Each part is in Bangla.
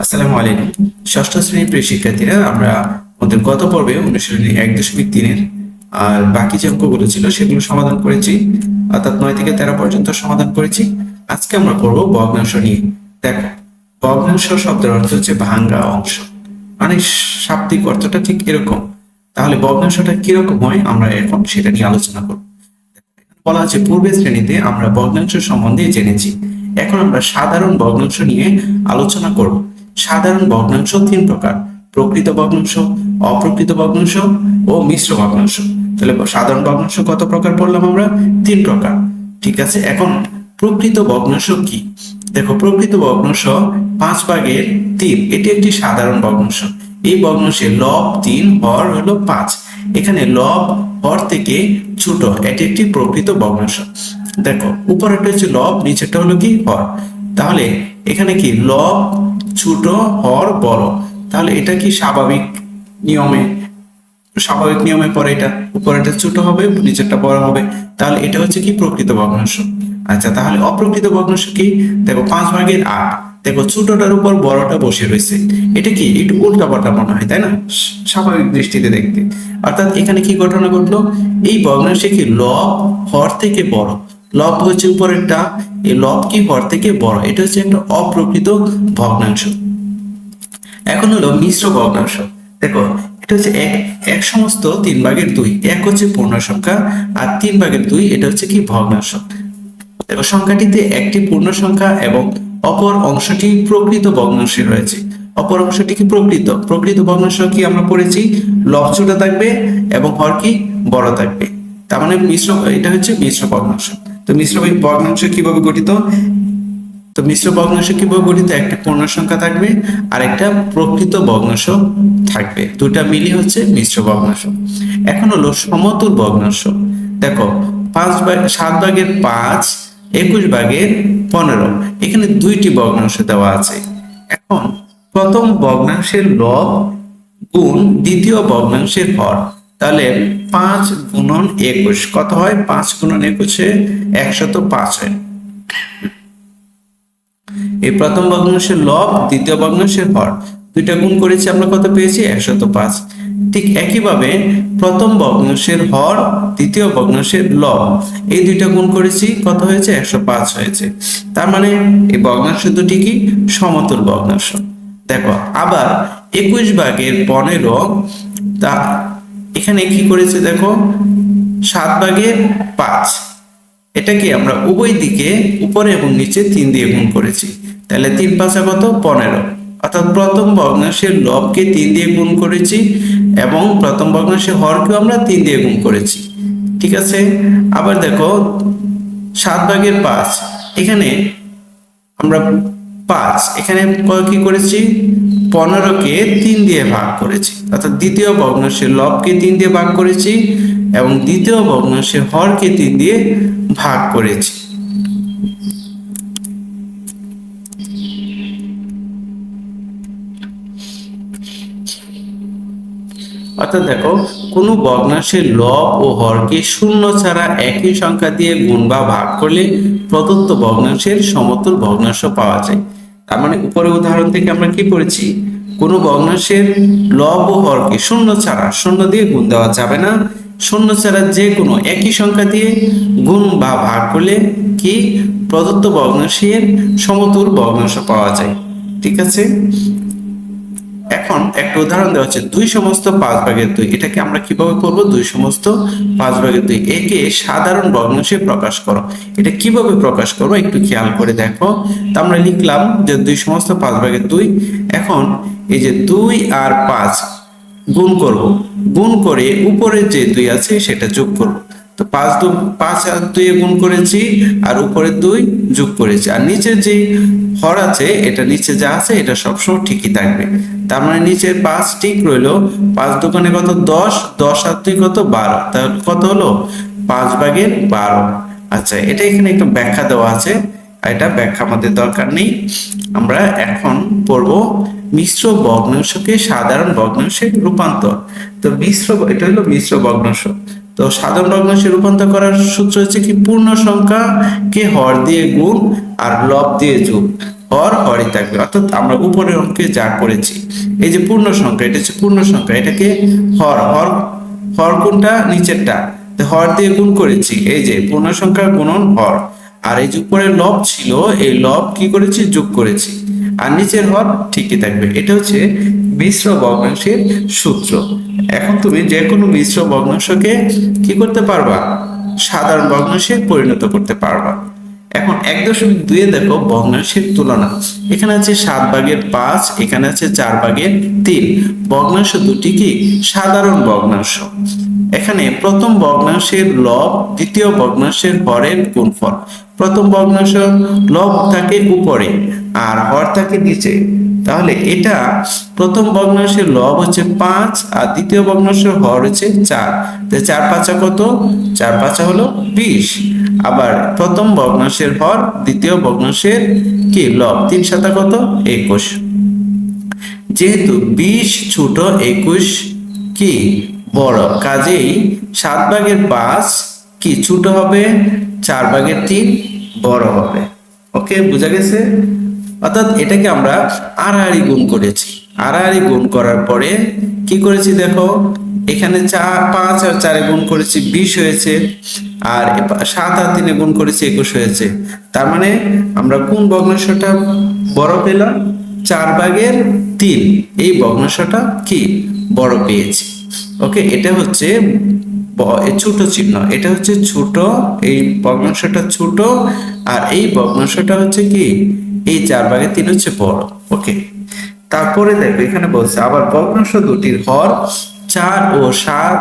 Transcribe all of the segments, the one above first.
আসসালামু আলাইকুম। ষষ্ঠ শ্রেণির প্রিয় শিক্ষার্থীরা, আমরা আমাদের গত পর্বে অনুশীলনী এক দশমিক তিনের আর বাকি যে অঙ্কগুলো ছিল সেগুলো সমাধান করেছি। অর্থাৎ নয় থেকে তেরো পর্যন্ত সমাধান করেছি। আজকে আমরা ভগ্নাংশ নিয়ে। দেখো, ভগ্নাংশ শব্দের অর্থ হচ্ছে ভাঙ্গা অংশ। মানে শাব্দিক অর্থটা ঠিক এরকম। তাহলে ভগ্নাংশটা কীরকম হয় আমরা এখন সেটা নিয়ে আলোচনা করব। বলা আছে পূর্বের শ্রেণীতে আমরা ভগ্নাংশ সম্বন্ধে জেনেছি। এখন আমরা সাধারণ ভগ্নাংশ নিয়ে আলোচনা করব। সাধারণ ভগ্নাংশ তিন প্রকার, প্রকৃত ভগ্নাংশ, অপ্রকৃত ভগ্নাংশ ও মিশ্র ভগ্নাংশ। তাহলে সাধারণ ভগ্নাংশ কত প্রকার পড়লাম আমরা? তিন প্রকার। ঠিক আছে, এখন প্রকৃত ভগ্নাংশ কি? দেখো, প্রকৃত ভগ্নাংশ পাঁচ ভাগের তিন, এটি একটি সাধারণ ভগ্নাংশ। এই ভগ্নাংশে লব তিন, হর হলো পাঁচ। এখানে লব হর থেকে ছোট, এটি একটি প্রকৃত ভগ্নাংশ দেখো উপরেরটা হচ্ছে লব, নিচেরটা হলো কি? হর। তাহলে এখানে কি? লব, ছোট, হর, বড়। তাহলে এটা কি স্বাভাবিক নিয়মে? স্বাভাবিক নিয়মে পরে এটা। উপরেটা ছোট হবে, নিচেরটা বড় হবে। তাহলে এটা হচ্ছে কি? প্রকৃত ভগ্নাংশ আচ্ছা তাহলে অপ্রকৃত ভগ্নাংশ কি? দেখো, পাঁচ ভাগের আট। দেখো, ছোটটার উপর বড়টা বসে রয়েছে। এটা কি? একটু উল্টা পাল্টা মনে হয়, তাই না? স্বাভাবিক দৃষ্টিতে দেখতে। অর্থাৎ এখানে কি ঘটনা ঘটলো? এই ভগ্নাংশে কি লব হর থেকে বড়? লব হচ্ছে উপরেরটা, এই লব কি হর থেকে বড়? এটা হচ্ছে একটা অপ্রকৃত ভগ্নাংশ। এখন হলো মিশ্র ভগ্নাংশ। দেখো, এটা হচ্ছে এক এক সমস্ত তিন ভাগের দুই। এক হচ্ছে পূর্ণ সংখ্যা, আর তিন ভাগের দুই, এটা হচ্ছে কি ভগ্নাংশ। দেখো, সংখ্যাটিতে একটি পূর্ণ সংখ্যা এবং অপর অংশটি প্রকৃত ভগ্নাংশে রয়েছে। অপর অংশটি কি প্রকৃত? প্রকৃত ভগ্নাংশ কি আমরা পড়েছি? লব ছোট থাকবে এবং হর কি? বড় থাকবে। তার মানে মিশ্র, এটা হচ্ছে মিশ্র ভগ্নাংশ তো মিশ্র ভগ্নাংশ কীভাবে গঠিত? তো মিশ্র ভগ্নাংশ কীভাবে গঠিত? একটা পূর্ণ সংখ্যা থাকবে আর একটা প্রকৃত ভগ্নাংশ থাকবে। দুটা মিলিয়ে হচ্ছে মিশ্র ভগ্নাংশ এখন হলো সমতুল ভগ্নাংশ দেখো, পাঁচ ভাগ সাত ভাগের পাঁচ, একুশ ভাগের পনেরো। এখানে দুইটি ভগ্নাংশ দেওয়া আছে। এখন প্রথম ভগ্নাংশের লব গুণ দ্বিতীয় ভগ্নাংশের হর। তাহলে পাঁচ গুণন একুশ। কত হয়? পাঁচ গুণন একুশে একশত পাঁচ হয়। এই প্রথম ভগ্নাংশের লব, দ্বিতীয় ভগ্নাংশের হর। দুইটা গুণ করেছি, আমরা কত পেয়েছি? একশত পাঁচ। ঠিক একইভাবে প্রথম ভগ্নাংশের হর, দ্বিতীয় ভগ্নাংশের ল এই দুইটা গুণ করেছি, কত হয়েছে? একশো পাঁচ হয়েছে। তার মানে এই ভগ্নাংশ দুটি কি? সমতুল ভগ্নাংশ। দেখো, আবার একুশ ভাগের পনেরো, তা এখানে কি করেছে দেখো? সাত ভাগের পাঁচ। এটাকে আমরা উভয় দিকে উপরে এবং নিচে তিন দিয়ে গুণ করেছি। তাহলে তিন পাঁচা কত? পনেরো। অর্থাৎ প্রথম ভগ্নাংশের লবকে তিন দিয়ে গুণ করেছি এবং প্রথম ভগ্নাংশের হরকেও আমরা তিন দিয়ে গুণ করেছি। ঠিক আছে? আবার দেখো, সাত ভাগের পাঁচ, এখানে আমরা পাঁচ, এখানে কি করেছি? পনেরোকে তিন দিয়ে ভাগ করেছি। অর্থাৎ দ্বিতীয় ভগ্নাংশের লবকে তিন দিয়ে ভাগ করেছি এবং দ্বিতীয় ভগ্নাংশের হরকে তিন দিয়ে ভাগ করেছি। অর্থাৎ দেখো, কোনো ভগ্নাংশের লব ও হরকে শূন্য ছাড়া একই সংখ্যা দিয়ে গুণ বা ভাগ করলে প্রদত্ত ভগ্নাংশের সমতুল ভগ্নাংশ পাওয়া যায়। তার মানে উপরে উদাহরণ থেকে আমরা কি করেছি কোনো ভগ্নাংশের লব ও হরকে শূন্য ছাড়া, শূন্য দিয়ে গুণ দেওয়া যাবে না। শূন্য ছাড়া যে কোনো একই সংখ্যা দিয়ে গুণ বা ভাগ করলে কি? প্রদত্ত ভগ্নাংশের সমতুল ভগ্নাংশ পাওয়া যায়। ঠিক আছে? এখন একটা উদাহরণ দেওয়া হচ্ছে, দুই সমস্ত পাঁচ ভাগের দুই। এটাকে আমরা কীভাবে করব? দুই সমস্ত পাঁচ ভাগের দুই। একে সাধারণ ভগ্নাংশে প্রকাশ করো। এটা কীভাবে প্রকাশ করব? একটু খেয়াল করে দেখো। তা আমরা লিখলাম যে দুই সমস্ত পাঁচ ভাগের দুই। এখন এই যে দুই আর পাঁচ গুণ করব। গুণ করে উপরে যে দুই আছে সেটা যোগ করব। তো পাঁচ দু, পাঁচ আর গুণ করেছি, আর উপরে দুই যোগ করেছি। আর নিচে যে হর আছে, এটা নিচে যা আছে, এটা সবসময় ঠিকই থাকবে। তার মানে নিচের পাঁচ ঠিক রইল, পাঁচ দোকানে কত? দশ। দশ আর দুই কত? বারো। তাহলে কত হলো? পাঁচ ভাগের বারো। আচ্ছা এটা এখানে একটু ব্যাখ্যা দেওয়া আছে এটা ব্যাখ্যা আমাদের দরকার নেই। আমরা এখন পড়ব মিশ্র ভগ্নাংশকে সাধারণ ভগ্নাংশে রূপান্তর। তো মিশ্র, এটা হলো মিশ্র ভগ্নাংশ। তো সাধারণ ভগ্নাংশে রূপান্তর করার সূত্র হচ্ছে কি, পূর্ণ সংখ্যাকে হর দিয়ে গুণ আর লব দিয়ে যোগ। হর, হরই থাকবে। অর্থাৎ আমরা উপরের অঙ্কে যা করেছি, এই যে পূর্ণ সংখ্যা, এটা হচ্ছে পূর্ণ সংখ্যা। এটাকে হর হর হর কোনটা? নিচেরটা। হর দিয়ে গুণ করেছি, এই যে পূর্ণ সংখ্যা গুণন হর। আর এই যে উপরে লব ছিল, এই লব কি করেছি? যোগ করেছি। আর নিচের হর ঠিকই থাকবে। এটা হচ্ছে মিশ্র ভগ্নাংশের সূত্র। এখন তুমি যে কোনো মিশ্র ভগ্নাংশকে কি করতে পারবা? সাধারণ ভগ্নাংশে পরিণত করতে পারবা। এখন এক দশমিক দুয়ে দেখো ভগ্নাংশের তুলনা। এখানে আছে সাত ভাগের পাঁচ, এখানে আছে চার ভাগের তিন। ভগ্নাংশ দুটি কি? সাধারণ ভগ্নাংশ। এখানে প্রথম ভগ্নাংশের লব, দ্বিতীয় ভগ্নাংশের হরের গুণফল। প্রথম ভগ্নাংশ লব থাকে উপরে, আর হর থাকে নিচে। তাহলে এটা প্রথম ভগ্নাংশের লব হচ্ছে পাঁচ আর দ্বিতীয় ভগ্নাংশের হর হচ্ছে চার। চার পাঁচা কত? চার পাঁচা হলো বিশ। আবার প্রথম ভগ্নাংশের হর, দ্বিতীয় ভগ্নাংশের কি? লব। তিন সাতা কত? একুশ। যেহেতু বিশ ছোট, একুশ কি? বড়। কাজেই সাত ভাগের পাঁচ কি ছোট হবে? চার ভাগের তিন বড় হবে। ওকে? বোঝা গেছে? অর্থাৎ এটাকে আমরা আড়াআড়ি গুণ করেছি। আড়াআড়ি গুণ করার পরে কি করেছি দেখো? এখানে চার পাঁচ আর চারে গুণ করেছি বিশ হয়েছে আর সাত আর তিনে গুণ করেছি একুশ হয়েছে। তার মানে আমরা কোন ভগ্নাংশটা বড় পেলাম? চার ভাগের তিন। এই ভগ্নাংশটা কি? বড় পেয়েছি। ওকে, এটা হচ্ছে ছোট চিহ্ন। এটা হচ্ছে ছোট, এই ভগ্নাংশটা ছোট আর এই ভগ্নাংশটা হচ্ছে কি? এই চার ভাগের তিন হচ্ছে বড় ওকে তারপরে দেখো, এখানে বলছে, আবার ভগ্নাংশ দুটির হর চার ও সাত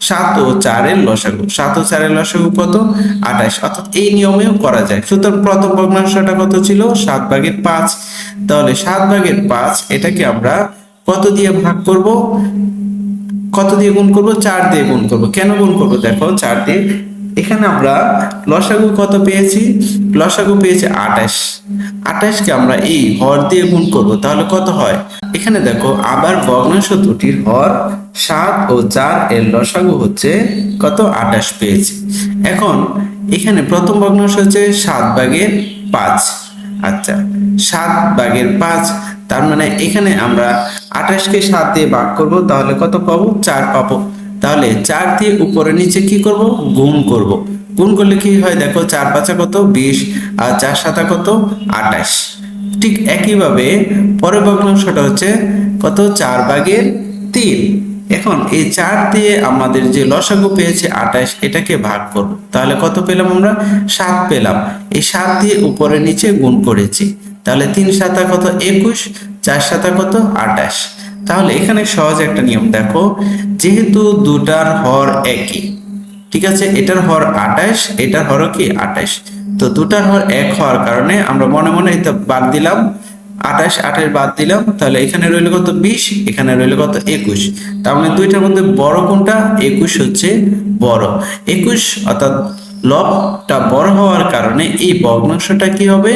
সাত ও চারের লসাগু। সাত ও চারের লসাগু কত? আঠাশ। অর্থাৎ এই নিয়মেও করা যায়। সুতরাং প্রথম ভগ্নাংশটা কত ছিল? সাত ভাগের পাঁচ। তাহলে সাত ভাগের পাঁচ, এটাকে আমরা কত দিয়ে ভাগ করব? কত দিয়ে গুণ করব? চার দিয়ে গুণ করব। কেন গুণ করব? দেখো, চার দিয়ে এখানে আমরা লসাগু কত পেয়েছি? লসাগু পেয়েছি আঠাশ। আঠাশকে আমরা এই হর দিয়ে গুণ করব, তাহলে কত হয়? এখানে দেখো, আবার ভগ্নাংশ দুটির হর সাত ও চার এর লসাগু হচ্ছে কত? আঠাশ পেয়েছি। এখন এখানে প্রথম ভগ্নাংশ হচ্ছে সাত ভাগের পাঁচ। আচ্ছা সাত ভাগের পাঁচ, তার মানে এখানে আমরা আঠাশকে সাত দিয়ে ভাগ করব, তাহলে কত পাবো? চার পাবো। তাহলে চার দিয়ে উপরে নিচে কি করব? গুণ করব। গুণ করলে কি হয়? দেখো, চার পাঁচা কত? বিশ। আর চার সাতা কত? আঠাশ। ঠিক একইভাবে পরের ভগ্নাংশটা হচ্ছে কত? চার ভাগের তিন। এখন এই চার দিয়ে আমাদের যে লসাগু পেয়েছে আঠাশ, এটাকে ভাগ করব। তাহলে কত পেলাম আমরা? সাত পেলাম। এই সাত দিয়ে উপরে নিচে গুণ করেছি। তাহলে তিন সাতা কত? একুশ। চার সাতা কত? আঠাশ। তাহলে এখানে সহজ একটা নিয়ম, দেখো, যেহেতু দুটার হর একই, ঠিক আছে, এটার হর আঠাশ, এটার হরও কি আঠাশ, তো দুটার হর এক হওয়ার কারণে আমরা মনে মনে এটা বাদ দিলাম, আঠাশ আঠাশ বাদ দিলাম, তাহলে এখানে রইল কত বিশ, এখানে রইল কত একুশ, তার মানে দুইটার মধ্যে বড় কোনটা? একুশ হচ্ছে বড়, একুশ অর্থাৎ লবটা বড় হওয়ার কারণে এই ভগ্নাংশটা কি হবে?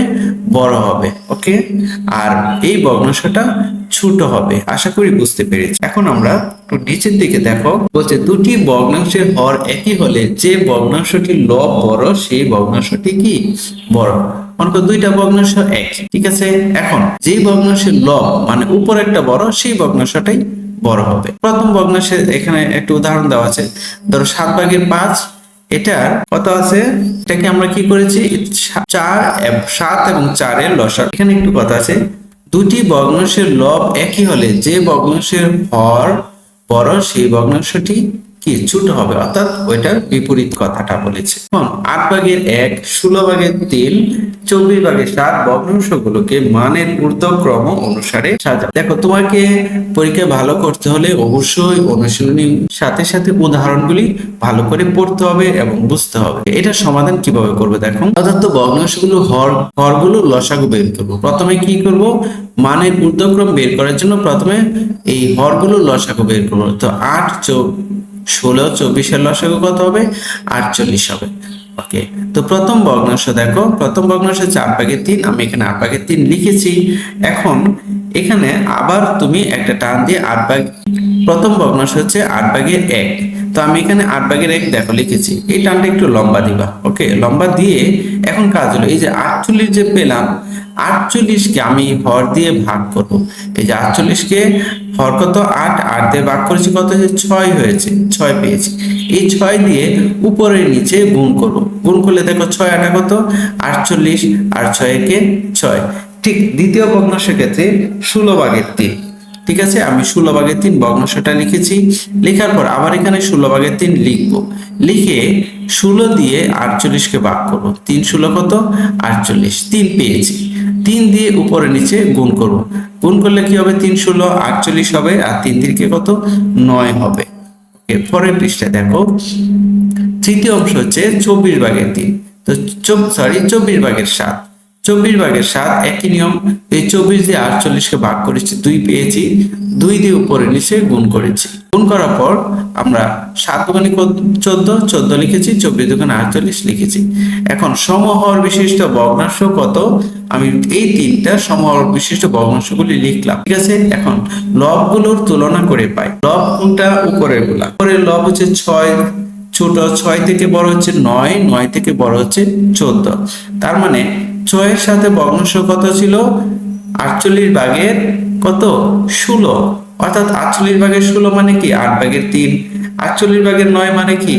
বড় হবে ওকে আর এই ভগ্নাংশটা ছোট হবে, আশা করি বুঝতে পেরেছি। এখন আমরা একটু নিচের দিকে দেখো। বলছে, দুটি ভগ্নাংশের হর একই হলে যে ভগ্নাংশটি লব বড়, সেই ভগ্নাংশটি কি বড়? মনে দুইটা ভগ্নাংশ এক ঠিক আছে? এখন, যেই ভগ্নাংশের লব মানে উপর একটা বড়, সেই ভগ্নাংশটাই বড় হবে। প্রথম ভগ্নাংশের এখানে একটা উদাহরণ দেওয়া আছে। ধরো সাত ভাগের পাঁচ এটার কত আছে? এটাকে আমরা কি করেছি? চার, সাত এবং চারের লসা এখানে একটু কথা আছে। দুটি ভগ্নাংশের লব একই হলে যে ভগ্নাংশের হর বড়, সেই ভগ্নাংশটি কি ছোট হবে? অর্থাৎ ওইটার বিপরীত কথাটা বলেছে। আট ভাগের এক, ষোলো ভাগের তিন, চব্বিশ ভাগের সাত ভগ্নাংশগুলোকে মানের ঊর্ধ্বক্রম অনুসারে সাজা দেখো, তোমাকে পরীক্ষা ভালো করতে হলে অবশ্যই অনুশীলনী সাথে সাথে উদাহরণগুলি ভালো করে পড়তে হবে এবং বুঝতে হবে। এটা সমাধান কীভাবে করবে দেখো? অর্থাৎ ভগ্নাংশগুলো হর, হরগুলো লসাগু বের করব। প্রথমে কি করব? মানের ঊর্ধ্বক্রম বের করার জন্য প্রথমে এই হরগুলো লসাগু বের করব। তো আট, চৌ ষোলো, চব্বিশের লসাগু কত হবে? আটচল্লিশ হবে। ওকে, তো প্রথম ভগ্নাংশ দেখো। প্রথম ভগ্নাংশ চার ভাগের তিন, আমি এখানে আট ভাগের তিন লিখেছি। এখন এখানে আবার তুমি একটা টান দিয়ে আট ভাগ, প্রথম ভগ্নাংশ হচ্ছে আট ভাগের এক। তো আমি এখানে আট ভাগের এক দেখো লিখেছি। এই টানটা একটু লম্বা দিবা, ওকে? লম্বা দিয়ে এখন কাজ হলো, এই যে আটচল্লিশ যে পেলাম আটচল্লিশকে আমি হর দিয়ে ভাগ করব। এই যে আটচল্লিশকে হর কত? আট। আট দিয়ে ভাগ করেছি কত হয়েছে? ছয় হয়েছে। ছয় পেয়েছি। এই ছয় দিয়ে উপরে নিচে গুণ করব। গুণ করলে দেখো ছয় আটা কত? আটচল্লিশ। আর ছয় একে ছয়। ঠিক দ্বিতীয় ভগ্নাংশের ক্ষেত্রে ষোলো ভাগের তিন। ঠিক আছে? আমি ষোলো ভাগের তিন ভগ্নাংশটা লিখেছি। লেখার পর আবার এখানে ষোলো ভাগের তিন লিখব। লিখে ষোলো দিয়ে আটচল্লিশকে ভাগ করব। তিন ষোলো কত? আটচল্লিশ। তিন পেয়েছি। তিন দিয়ে উপরে নিচে গুণ করব। গুণ করলে কি হবে? তিন ষোলো, আটচল্লিশ হবে, আর তিন তিনকে কত? নয় হবে। ওকে পরের পৃষ্ঠায় দেখো। তৃতীয় অংশ হচ্ছে চব্বিশ ভাগের তিন। তো সরি চব্বিশ ভাগের সাত। চব্বিশ ভাগের সাত, একই নিয়ম। এই চব্বিশ দিয়ে আটচল্লিশকে ভাগ করেছি, দুই পেয়েছি। দুই দিয়ে উপরে নিচে গুণ করেছি। গুণ করার পর আমরা সাত দোকানে চোদ্দ চোদ্দ লিখেছি, চব্বিশ দোকানে আটচল্লিশ লিখেছি। এখন সমহর বিশিষ্ট ভগ্নাংশ কত? আমি এই তিনটা সমহর বিশিষ্ট ভগ্নাংশগুলি লিখলাম। ঠিক আছে? এখন লবগুলোর তুলনা করে পাই। লব কোনটা? উপরেরগুলা উপরের লব হচ্ছে ছয়, ছোট ছয় থেকে বড় হচ্ছে নয় নয় থেকে বড় হচ্ছে চোদ্দ। তার মানে ছয়ের সাথে ভগ্নাংশ কত ছিল? আটচল্লিশ ভাগের কত? ষোলো। অর্থাৎ আটচল্লিশ ভাগের ষোলো মানে কি? আট ভাগের তিন। আটচল্লিশ ভাগের নয় মানে কি?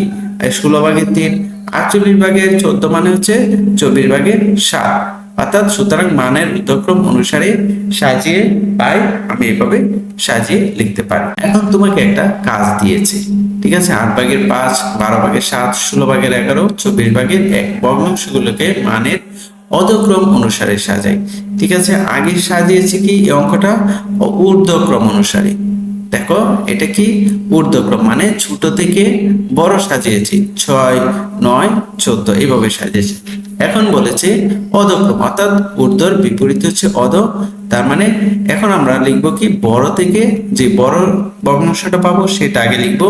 ষোলো ভাগের তিন। আটচল্লিশ ভাগের চোদ্দ মানে হচ্ছে চব্বিশ ভাগের সাত। অর্থাৎ সুতরাং মানের উত্তরক্রম অনুসারে সাজিয়ে পাই আমি এভাবে সাজিয়ে লিখতে পারি। এখন তোমাকে একটা কাজ দিয়েছে। ঠিক আছে? আট ভাগের পাঁচ, বারো ভাগের সাত, ষোলো ভাগের এগারো, চব্বিশ ভাগের এক। ভগ্নাংশগুলোকে মানের অধক্রম অনুসারে সাজাই। ঠিক আছে, আগে সাজিয়েছি কি এই অঙ্কটা? ঊর্ধ্বক্রম অনুসারে। দেখো, এটা কি? ঊর্ধ্বক্রম মানে ছোট থেকে বড় সাজিয়েছি। ছয়, নয়, চোদ্দ এইভাবে সাজিয়েছি। এখন বলেছে অধক্রম, অর্থাৎ ঊর্ধ্বর বিপরীত হচ্ছে অধ, তার মানে এখন আমরা লিখব কি বড় থেকে যে বড় ভগ্নাংশটা পাবো সেটা আগে লিখব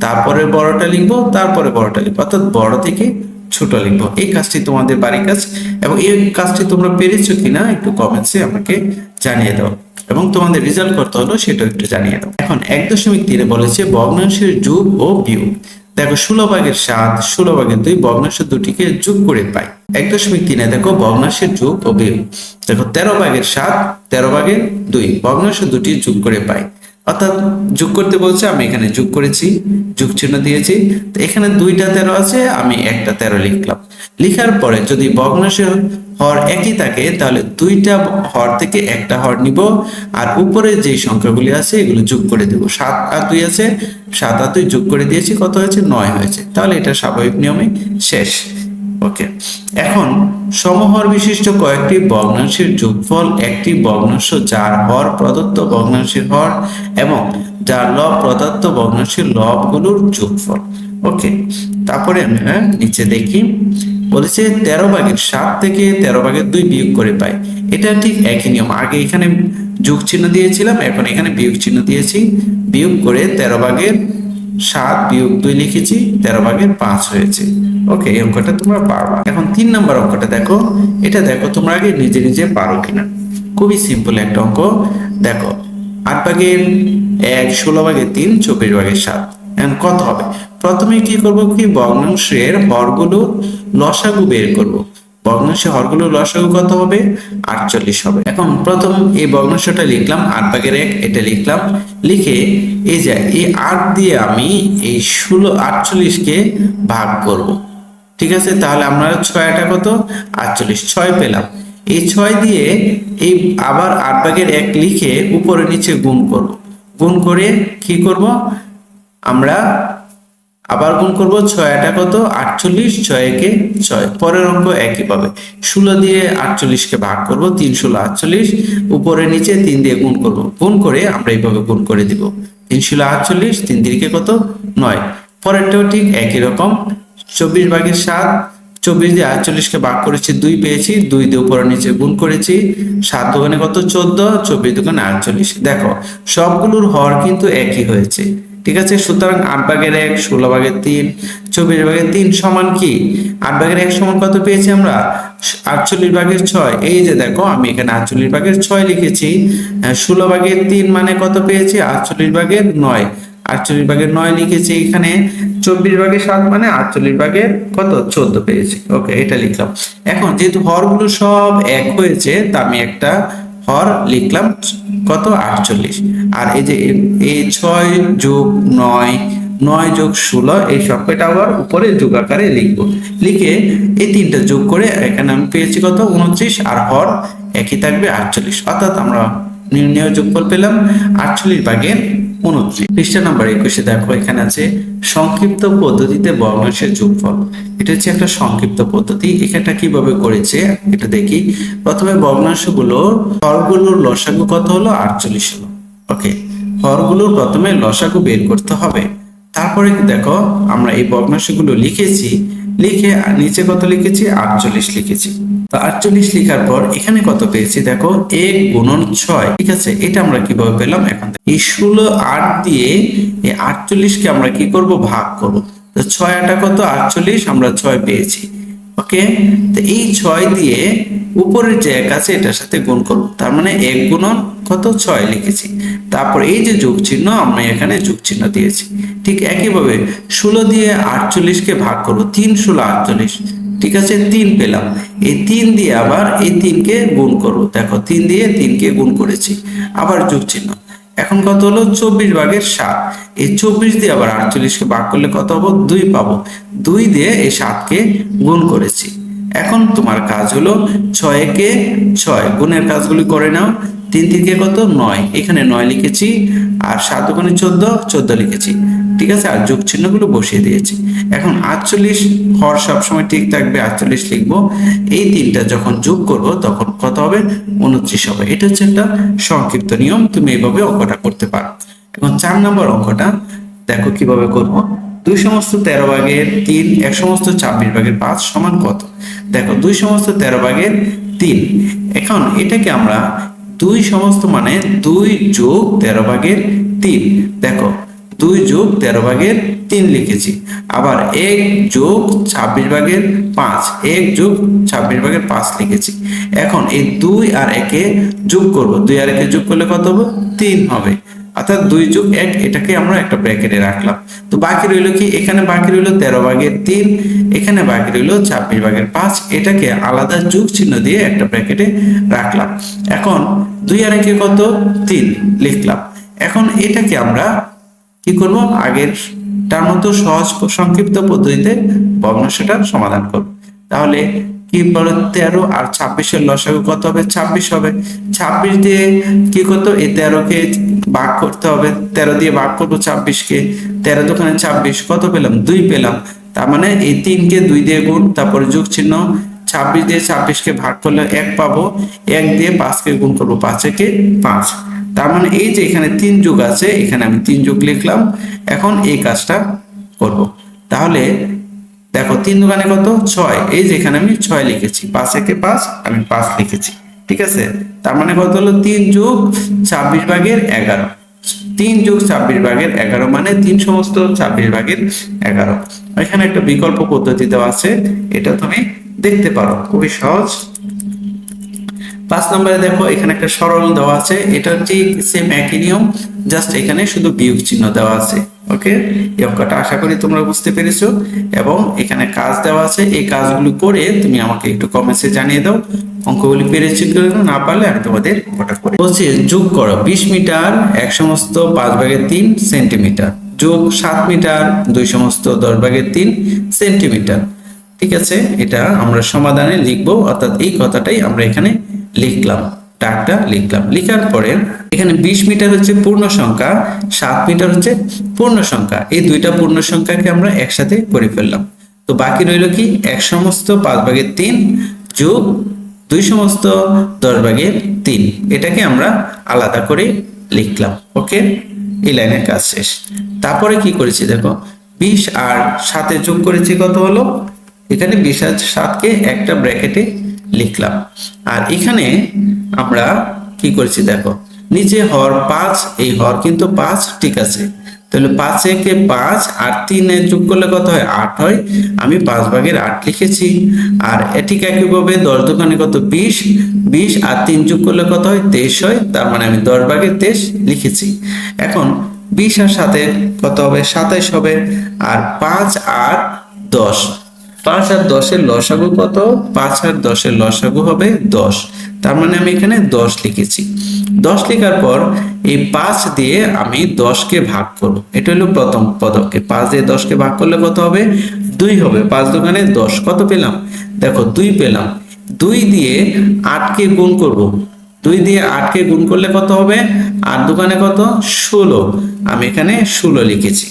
তারপরে বড়টা লিখব তারপরে বড়টা লিখব। অর্থাৎ বড় থেকে ছোট লিখব। এই কাজটি তোমাদের বাড়ির কাজ এবং এই কাজটি তোমরা পেরেছ কিনা একটু কমেন্টসে আমাকে জানিয়ে দাও। এবং তোমাদের রেজাল্ট করতে হলো সেটাও একটু জানিয়ে দাও। এখন এক দশমিক তিনে বলেছে ভগ্নাংশের যোগ ও বিয়োগ। দেখো, ষোলো ভাগের সাত, ষোলো ভাগের দুই, ভগ্নাংশ দুটিকে যোগ করে পাই। এক দশমিক তিনে দেখো ভগ্নাংশের যোগ ও বিয়োগ। দেখো, তেরো ভাগের সাত, তেরো ভাগের দুই, ভগ্নাংশ দুটি যোগ করে পাই। অর্থাৎ যোগ করতে বলছে, আমি এখানে যোগ করেছি, যোগ চিহ্ন দিয়েছি। তো এখানে দুইটা তেরো আছে, আমি একটা তেরো লিখলাম। লিখার পরে যদি ভগ্নাংশের হর একই থাকে, তাহলে দুইটা হর থেকে একটা হর নিব, আর উপরে যে সংখ্যাগুলি আছে, এগুলো যোগ করে দেব। সাত আর দুই আছে, সাত আর দুই যোগ করে দিয়েছি, কত হয়েছে? নয় হয়েছে। তাহলে এটা স্বাভাবিক নিয়মে শেষ। ওকে এখন সমহর বিশিষ্ট কয়েকটি ভগ্নাংশের যোগফল একটি ভগ্নাংশ যার হর প্রদত্ত ভগ্নাংশের হর এবং যার লব প্রদত্ত ভগ্নাংশের লবগুলোর যোগফল। ওকে তারপরে আমরা নিচে দেখি। বলেছে তেরো ভাগের সাত থেকে তেরো ভাগের দুই বিয়োগ করে পাই। এটা ঠিক একই নিয়ম। আগে এখানে যোগ চিহ্ন দিয়েছিলাম, এখন এখানে বিয়োগ চিহ্ন দিয়েছি। বিয়োগ করে তেরো ভাগের সাত বিয়োগ দুই লিখেছি, তেরো ভাগের পাঁচ হয়েছে। ওকে এই অঙ্কটা তোমরা পারবা এখন তিন নম্বর অঙ্কটা দেখো। এটা দেখো তোমরা আগে নিজে নিজে পারো কিনা। খুবই সিম্পল একটা অঙ্ক। দেখো, আট ভাগের এক, ষোলো ভাগের তিন, চব্বিশ ভাগের সাত। এখন কত হবে? প্রথমে কি করব কি? ভগ্নাংশের হরগুলো লসাগু বের করব। ভগ্নাংশের হরগুলো লসাগু কত হবে? আটচল্লিশ হবে। এখন প্রথম এই ভগ্নাংশটা লিখলাম, আট ভাগের এক, এটা লিখলাম। লিখে এই যে, এই আট দিয়ে আমি এই ষোলো আটচল্লিশকে ভাগ করব। ঠিক আছে? তাহলে আমরা ছয়টা কত? আটচল্লিশ। ছয় পেলাম। এই ছয় দিয়ে এই আবার আট ভাগের এক লিখে উপরে নিচে গুণ করব। গুণ করে কি করব? আমরা আবার গুণ করব। ছয় আটা কত? আটচল্লিশ। ছয় একে ছয়। পরের অঙ্ক একই পাবে। ষোলো দিয়ে আটচল্লিশকে ভাগ করব। তিন ষোলো আটচল্লিশ। উপরে নিচে তিন দিয়ে গুণ করব। গুণ করে আমরা এইভাবে গুণ করে দিব। তিন ষোলো আটচল্লিশ। তিন দিকে কত? নয়। পরেরটাও ঠিক একই রকম। চব্বিশ ভাগের সাত, চব্বিশ দিয়ে আটচল্লিশকে ভাগ করেছি, দুই পেয়েছি, দুই দিয়ে উপরে নিচে গুণ করেছি। সাত দোকানে কত? চোদ্দ, চব্বিশ দোকানে আটচল্লিশ। দেখো, সবগুলোর হর কিন্তু একই হয়েছে, ঠিক আছে? সুতরাং আট ভাগের এক, ষোলো ভাগের তিন, চব্বিশ ভাগের তিন সমান কি? আট ভাগের এক সমান কত পেয়েছি আমরা? আটচল্লিশ ভাগের ছয়। এই যে দেখো, আমি এখানে আটচল্লিশ ভাগের ছয় লিখেছি, ষোলো ভাগের তিন মানে কত পেয়েছি? আটচল্লিশ ভাগের নয়। আটচল্লিশ ভাগের নয় লিখেছি এখানে, চব্বিশ ভাগের সাত মানে আটচল্লিশ ভাগের কত? চোদ্দ পেয়েছি। ওকে, এটা লিখলাম। এখন যেহেতু হরগুলো সব এক হয়েছে, তা আমি একটা হর লিখলাম কত? আটচল্লিশ। আর এই যে এই ছয় যোগ নয় নয় যোগ ষোলো, এই সব কয়টা আবার উপরে যোগ আকারে লিখব। লিখে এই তিনটা যোগ করে এখানে আমি পেয়েছি কত? উনত্রিশ। আর হর একই থাকবে আটচল্লিশ। অর্থাৎ আমরা নির্ণয় যোগফল পেলাম আটচল্লিশ ভাগের উনত্রিশ, পৃষ্ঠা নাম্বার একুশে দেখো, এখানে আছে সংক্ষিপ্ত পদ্ধতিতে ভগ্নাংশের যোগফল। এটা হচ্ছে একটা সংক্ষিপ্ত পদ্ধতি। এখানটা কীভাবে করেছে, এটা দেখি। প্রথমে ভগ্নাংশগুলোর হরগুলোর লসাগু কত হলো? আটচল্লিশ হলো। ওকে হরগুলোর প্রথমে লসাগু বের করতে হবে। তারপরে দেখো, আমরা এই ভগ্নাংশগুলো লিখেছি। লিখে নিচে কত লিখেছি? আটচল্লিশ লিখেছি। তো আটচল্লিশ লিখার পর এখানে কত পেয়েছি? দেখো, এক গুণন ছয়। ঠিক আছে? এটা আমরা কীভাবে পেলাম? এখন এই ষোলো আট দিয়ে এই আটচল্লিশকে আমরা কি করব? ভাগ করব। তো ছয় আটা কত? আটচল্লিশ। আমরা ছয় পেয়েছি। ওকে? তো এই ছয় দিয়ে উপরের যে এক আছে, এটার সাথে গুণ করব। তার মানে এক গুণন কত? ছয় লিখেছি। তারপর এই যে যোগ চিহ্ন আমরা এখানে যোগ চিহ্ন দিয়েছি। ঠিক একইভাবে ষোলো দিয়ে আটচল্লিশকে ভাগ করব। তিন ষোলো আটচল্লিশ। ঠিক আছে? তিন পেলাম। এই তিন দিয়ে আবার এই তিনকে গুণ করব। দেখো, তিন দিয়ে তিনকে গুণ করেছি। আবার যোগ চিহ্ন এখন কত হলো? চব্বিশ ভাগের সাত। এই চব্বিশ দিয়ে আবার আটচল্লিশকে ভাগ করলে কত হব? দুই পাবো। দুই দিয়ে এই সাতকে গুণ করেছি। এখন তোমার কাজ হলো ছয়কে ছয়। গুণের কাজগুলি করে নাও। তিন থেকে কত? নয়। এখানে নয় লিখেছি। আর সাত ওখানে চোদ্দ চোদ্দ লিখেছি। ঠিক আছে, আর যোগ চিহ্নগুলো বসিয়ে দিয়েছি। এখন আটচল্লিশ হর সবসময় ঠিক থাকবে, আটচল্লিশ লিখব। এই তিনটা যখন যোগ করব, তখন কত হবে? উনত্রিশ হবে। এটা হচ্ছে একটা সংক্ষিপ্ত নিয়ম, তুমি এইভাবে অঙ্কটা করতে পারো। এখন চার নম্বর অঙ্কটা, দেখো কীভাবে করব। দুই সমস্ত তেরো ভাগের তিন, এক সমস্ত ছাব্বিশ ভাগের পাঁচ সমান কত? দেখো, দুই সমস্ত তেরো ভাগের তিন। এখন এটাকে আমরা দুই সমস্ত মানে দুই যোগ তেরো ভাগের তিন। দেখো দুই যোগ তেরো ভাগের তিন লিখেছি। আবার এক যোগ ছাব্বিশ ভাগের পাঁচ, এক যোগ ছাব্বিশ ভাগের পাঁচ লিখেছি। এখন এই দুই আর একে যোগ করব। দুই আর একে যোগ করলে কত হবে? তিন হবে। অর্থাৎ দুই যোগ এক, এটাকে আমরা একটা ব্র্যাকেটে রাখলাম। তো বাকি রইল কি? এখানে বাকি রইল তেরো ভাগের তিন, এখানে বাকি রইল ছাব্বিশ ভাগের পাঁচ। এটাকে আলাদা যোগ চিহ্ন দিয়ে একটা ব্র্যাকেটে রাখলাম। এখন দুই আর একে কত? তিন লিখলাম। এখন এটাকে আমরা কি করব? আগের তার মতো সহজ সংক্ষিপ্ত পদ্ধতিতে ভগ্নাংশটা সমাধান করব। তাহলে কি বলে? তেরো আর ছাব্বিশের লসাগু কত হবে? ছাব্বিশ হবে। ছাব্বিশ দিয়ে কি করতো? এই তেরোকে ভাগ করতে হবে। তেরো দিয়ে ভাগ করব ছাব্বিশকে। তেরো দোকানে ছাব্বিশ, কত পেলাম? দুই পেলাম। তার মানে এই তিনকে দুই দিয়ে গুণ, তারপরে যোগ চিহ্ন। ছাব্বিশ দিয়ে ছাব্বিশকে ভাগ করলে এক পাবো। এক দিয়ে পাঁচকে গুণ করব পাঁচ একে পাঁচ। তার মানে এই যে এখানে তিন যুগ আছে, এখানে আমি তিন যুগ লিখলাম, এখন এই কাজটা করব। তাহলে দেখো, তিন দোকানে কত? ছয়। এই যে এখানে আমি ছয় লিখেছি। পাঁচ একে পাঁচ, আমি পাঁচ লিখেছি। ঠিক আছে? তার মানে কত হলো? তিন যুগ ছাব্বিশ ভাগের এগারো। তিন যুগ ছাব্বিশ ভাগের এগারো মানে তিন সমস্ত ছাব্বিশ ভাগের এগারো। এখানে একটা বিকল্প পদ্ধতি দেওয়া আছে, এটা তুমি দেখতে পারো। খুবই সহজ। পাঁচ নম্বরে দেখো, এখানে একটা সরল দেওয়া আছে। এটা ঠিক সেম একই নিয়ম জাস্ট এখানে শুধু বিয়োগ চিহ্ন দেওয়া আছে। ওকে এই অঙ্কটা আশা করি তোমরা বুঝতে পেরেছ। এবং এখানে কাজ দেওয়া আছে। এই কাজগুলো করে তুমি আমাকে একটু কমেন্টসে জানিয়ে দাও। অঙ্কগুলি পেরেছি না পারলে আমি তোমাদের অঙ্কটা করে বলছি, যোগ করো। বিশ মিটার, এক সমস্ত পাঁচ ভাগের তিন সেন্টিমিটার। যোগ সাত মিটার, দুই সমস্ত দশ ভাগের তিন সেন্টিমিটার। ঠিক আছে? এটা আমরা সমাধানে লিখব। অর্থাৎ এই কথাটাই আমরা এখানে লিখলাম টাকটা লিখলাম। লিখার পরে এখানে বিশ মিটার হচ্ছে পূর্ণ সংখ্যা, সাত মিটার হচ্ছে পূর্ণ সংখ্যা। এই দুইটা পূর্ণ সংখ্যাকে আমরা একসাথে করে ফেললাম। তো বাকি রইল কি? এক সমস্ত পাঁচ ভাগের তিন যোগ দুই সমস্ত দশ ভাগের তিন। এটাকে আমরা আলাদা করে লিখলাম। ওকে? এই লাইনের কাজ শেষ। তারপরে কি করেছি দেখো? বিশ আর সাথে যোগ করেছি কত হলো? এখানে বিশ আর সাতকে একটা ব্র্যাকেটে লিখলাম। আর এখানে আমরা কি করেছি দেখো, নিচে হর পাঁচ, এই হর কিন্তু পাঁচ, ঠিক আছে। তাহলে পাঁচ একে পাঁচ আর তিনে যোগ করলে কত হয়? আট হয়। আমি পাঁচ ভাগের আট লিখেছি। আর ঠিক একইভাবে দশ দোকানে কত? বিশ। বিশ আর তিন যোগ করলে কত হয়? তেইশ হয়। তার মানে আমি দশ ভাগের তেইশ লিখেছি। এখন বিশ আর সাথে কত হবে? সাতাইশ হবে। আর পাঁচ আর দশ। পাঁচ আর দশের লসাগু কত? পাঁচ আর দশের লসাগু হবে দশ। তার মানে আমি এখানে দশ লিখেছি। দশ লেখার পর এই পাঁচ দিয়ে আমি দশকে ভাগ করব। এটা হলো প্রথম পদক্ষেপ। পাঁচ দিয়ে দশকে ভাগ করলে কত হবে? দুই হবে। পাঁচ দোকানে দশ। কত পেলাম? দেখো, দুই পেলাম। দুই দিয়ে আটকে গুণ করব। দুই দিয়ে আটকে গুণ করলে কত হবে? আট দোকানে কত? ষোলো। আমি এখানে ষোলো লিখেছি।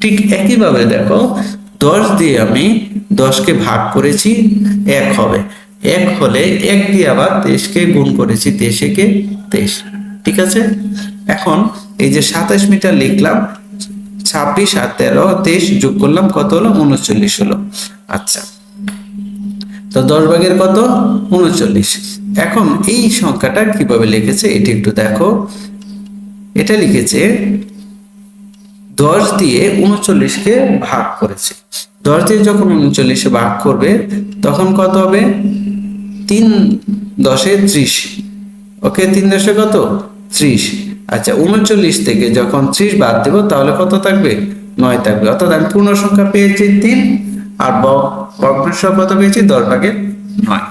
ঠিক একইভাবে দেখো দশ দিয়ে আমি দশকে ভাগ করেছি, এক হবে। এক হলে এক দিয়ে আবার তেইশকে গুণ করেছি তেইশেকে তেইশ ঠিক আছে? এখন এই যে সাতাশ মিটার লিখলাম, ছাব্বিশ আর তেরো, তেইশ যোগ করলাম, কত হলো? উনচল্লিশ হলো। আচ্ছা। তো দশ ভাগের কত? উনচল্লিশ। এখন এই সংখ্যাটা কীভাবে লিখেছে, এটি একটু দেখো। এটা লিখেছে দশ দিয়ে উনচল্লিশকে ভাগ করেছে। দশ দিয়ে যখন উনচল্লিশে ভাগ করবে, তখন কত হবে? তিন দশে ত্রিশ। ওকে, তিন দশে কত? ত্রিশ। আচ্ছা উনচল্লিশ থেকে যখন ত্রিশ বাদ দেব, তাহলে কত থাকবে? নয় থাকবে। অর্থাৎ আমি পূর্ণ সংখ্যা পেয়েছি তিন, আর ভগ্নাংশ কত পেয়েছি? দশ ভাগের নয়।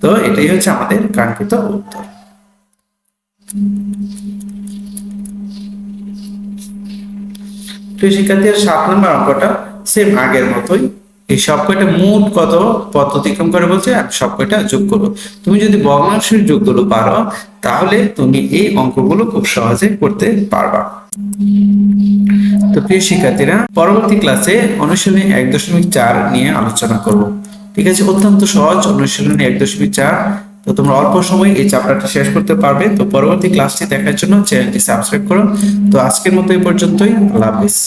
তো এটাই হচ্ছে আমাদের কাঙ্ক্ষিত উত্তর। শিক্ষার্থীরা সাত নম্বর অঙ্কটা সেম আগের মতোই। এই সব কয়টা মোট কত? পথ অতিক্রম করে বলছে, আর সব কয়টা যোগ তুমি যদি পারো, তাহলে তুমি এই অঙ্কগুলো খুব সহজে করতে পারবা। তো প্রিয় শিক্ষার্থীরা পরবর্তী ক্লাসে অনুশীলনী এক দশমিক চার নিয়ে আলোচনা করব। ঠিক আছে? অত্যন্ত সহজ অনুশীলনী এক দশমিক চার। তো তোমরা অল্প সময় এই চ্যাপ্টারটা শেষ করতে পারবে। তো পরবর্তী ক্লাসটি দেখার জন্য চ্যানেলটি সাবস্ক্রাইব করো। তো আজকের মতো এই পর্যন্তই। আল্লাহ হাফিজ।